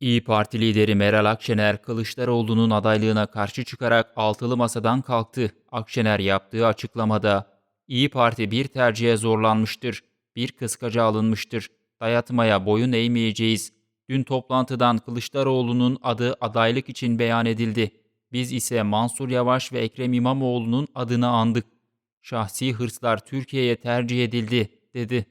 İyi Parti lideri Meral Akşener, Kılıçdaroğlu'nun adaylığına karşı çıkarak altılı masadan kalktı. Akşener yaptığı açıklamada, İyi Parti bir tercihe zorlanmıştır, bir kıskaca alınmıştır, dayatmaya boyun eğmeyeceğiz. Dün toplantıdan Kılıçdaroğlu'nun adı adaylık için beyan edildi. Biz ise Mansur Yavaş ve Ekrem İmamoğlu'nun adını andık. Şahsi hırslar Türkiye'ye tercih edildi, dedi.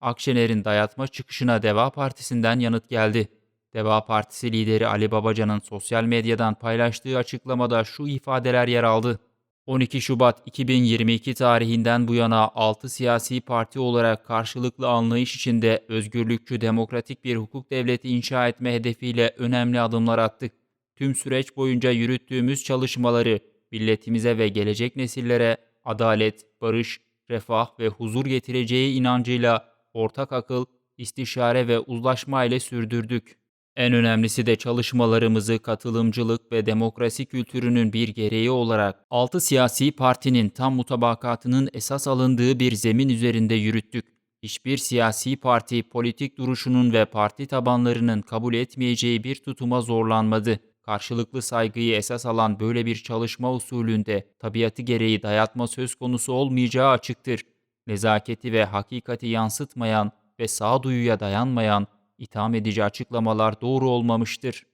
Akşener'in dayatma çıkışına Deva Partisi'nden yanıt geldi. Deva Partisi lideri Ali Babacan'ın sosyal medyadan paylaştığı açıklamada şu ifadeler yer aldı. 12 Şubat 2022 tarihinden bu yana 6 siyasi parti olarak karşılıklı anlayış içinde özgürlükçü demokratik bir hukuk devleti inşa etme hedefiyle önemli adımlar attık. Tüm süreç boyunca yürüttüğümüz çalışmaları milletimize ve gelecek nesillere adalet, barış, refah ve huzur getireceği inancıyla ortak akıl, istişare ve uzlaşma ile sürdürdük. En önemlisi de çalışmalarımızı katılımcılık ve demokrasi kültürünün bir gereği olarak 6 siyasi partinin tam mutabakatının esas alındığı bir zemin üzerinde yürüttük. Hiçbir siyasi parti politik duruşunun ve parti tabanlarının kabul etmeyeceği bir tutuma zorlanmadı. Karşılıklı saygıyı esas alan böyle bir çalışma usulünde tabiatı gereği dayatma söz konusu olmayacağı açıktır. Nezaketi ve hakikati yansıtmayan ve sağduyuya dayanmayan itham edici açıklamalar doğru olmamıştır.